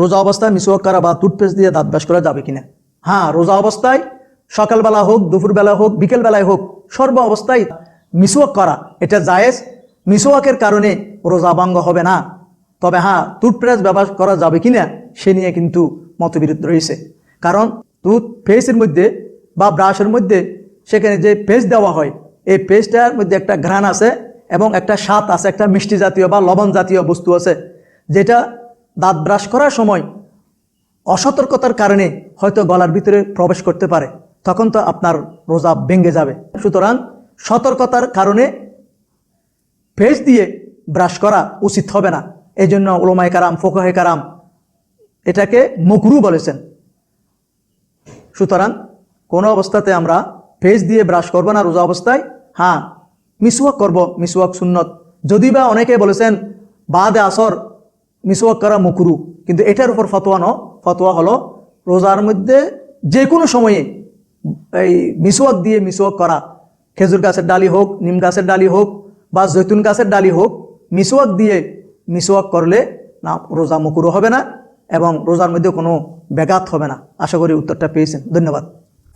রোজা অবস্থায় মিসওয়াক করা বা টুথপেস্ট দিয়ে দাঁত ব্রাশ করা যাবে কিনা? হ্যাঁ রোজা অবস্থায় সকালবেলা হোক, দুপুরবেলা হোক, বিকেলবেলায় হোক, সর্ব অবস্থায় মিসওয়াক করা এটা জায়েজ। মিসওয়াকের কারণে রোজা ভঙ্গ হবে না। তবে হ্যাঁ টুথপেস্ট ব্যবহার করা যাবে কিনা, সে নিয়ে কিন্তু মতবিরোধ রয়েছে। কারণ টুথ পেস্টের মধ্যে বা ব্রাশের মধ্যে সেখানে যে পেস্ট দেওয়া হয়, এই পেস্টটার মধ্যে একটা ঘ্রাণ আছে এবং একটা স্বাদ আছে, একটা মিষ্টি জাতীয় বা লবণ জাতীয় বস্তু আছে, যেটা দাঁত ব্রাশ করার সময় অসতর্কতার কারণে হয়তো গলার ভিতরে প্রবেশ করতে পারে। তখন তো আপনার রোজা ভেঙে যাবে। সুতরাং সতর্কতার কারণে ফেস দিয়ে ব্রাশ করা উচিত হবে না। এই জন্য ওলমাই কারাম ফোকাহে কারাম এটাকে মকরু বলেছেন। সুতরাং কোনো অবস্থাতে আমরা ফেস দিয়ে ব্রাশ করব না রোজা অবস্থায়। হ্যাঁ মিসওয়াক করব মিসওয়াক সুন্নত। যদি বা অনেকে বলেছেন, বাদে আসর মিসওয়াক করা মুকরু। কিন্তু এটার উপর ফতোয়া ন ফতোয়া হলো রোজার মধ্যে যে কোনো সময়ে এই মিসওয়াক দিয়ে মিসওয়াক করা খেজুর গাছের ডালি হোক, নিম গাছের ডালি হোক বা জৈতুন গাছের ডালি হোক, মিসওয়াক দিয়ে মিসওয়াক করলে না রোজা মুকুরো হবে না এবং রোজার মধ্যে কোনো ব্যাঘাত হবে না। আশা করি উত্তরটা পেয়েছেন। ধন্যবাদ।